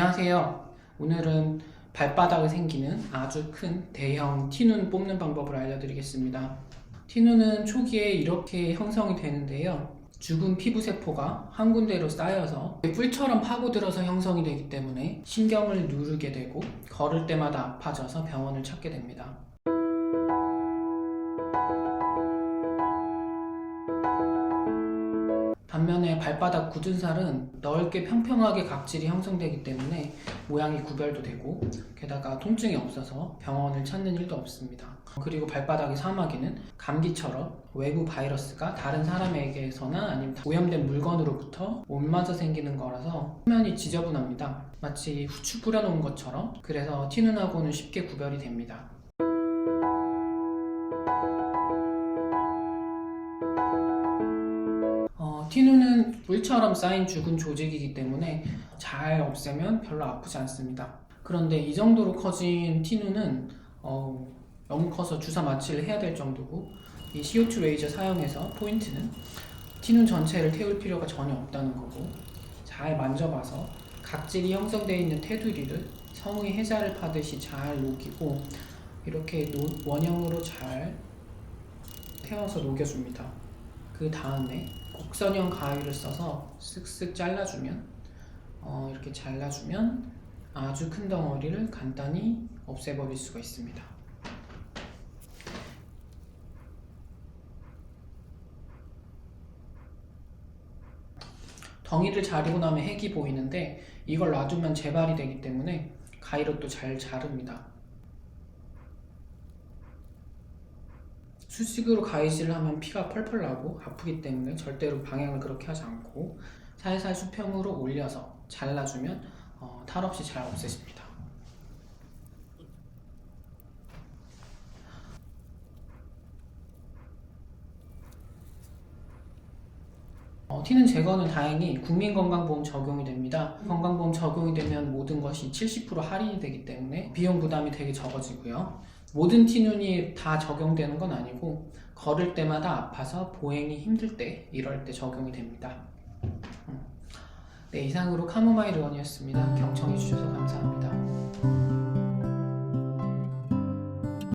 안녕하세요. 오늘은 발바닥에 생기는 아주 큰 대형 티눈 뽑는 방법을 알려드리겠습니다. 티눈은 초기에 이렇게 형성이 되는데요. 죽은 피부 세포가 한 군데로 쌓여서 뿔처럼 파고들어서 형성이 되기 때문에 신경을 누르게 되고 걸을 때마다 아파져서 병원을 찾게 됩니다. 반면에 발바닥 굳은 살은 넓게 평평하게 각질이 형성되기 때문에 모양이 구별도 되고 게다가 통증이 없어서 병원을 찾는 일도 없습니다. 그리고 발바닥의 사마귀는 감기처럼 외부 바이러스가 다른 사람에게서나 아니면 오염된 물건으로부터 못 맞아 생기는 거라서 표면이 지저분합니다. 마치 후추 뿌려놓은 것처럼 그래서 티눈하고는 쉽게 구별이 됩니다. 어, 티눈은 뿔처럼 쌓인 죽은 조직이기 때문에 잘 없애면 별로 아프지 않습니다. 그런데 이 정도로 커진 티눈은 어, 너무 커서 주사 마취를 해야 될 정도고 이 CO2 레이저 사용해서 포인트는 티눈 전체를 태울 필요가 전혀 없다는 거고 잘 만져봐서 각질이 형성되어 있는 테두리를 성의 해자를 파듯이 잘 녹이고 이렇게 노- 원형으로 잘 태워서 녹여줍니다. 그 다음에 곡선형 가위를 써서 쓱쓱 잘라주면 어, 이렇게 잘라주면 아주 큰 덩어리를 간단히 없애버릴 수가 있습니다. 덩이를 자르고 나면 핵이 보이는데 이걸 놔두면 재발이 되기 때문에 가위로 또 잘 자릅니다. 수직으로 가위질을 하면 피가 펄펄 나고 아프기 때문에 절대로 방향을 그렇게 하지 않고 살살 수평으로 올려서 잘라주면 어, 탈 없이 잘 없애집니다. 어, 티는 제거는 다행히 국민건강보험 적용이 됩니다. 건강보험 적용이 되면 모든 것이 70% 할인이 되기 때문에 비용 부담이 되게 적어지고요. 모든 티눈이 다 적용되는 건 아니고 걸을 때마다 아파서 보행이 힘들 때 이럴 때 적용이 됩니다. 음. 네 이상으로 카모마일 의원이었습니다. 경청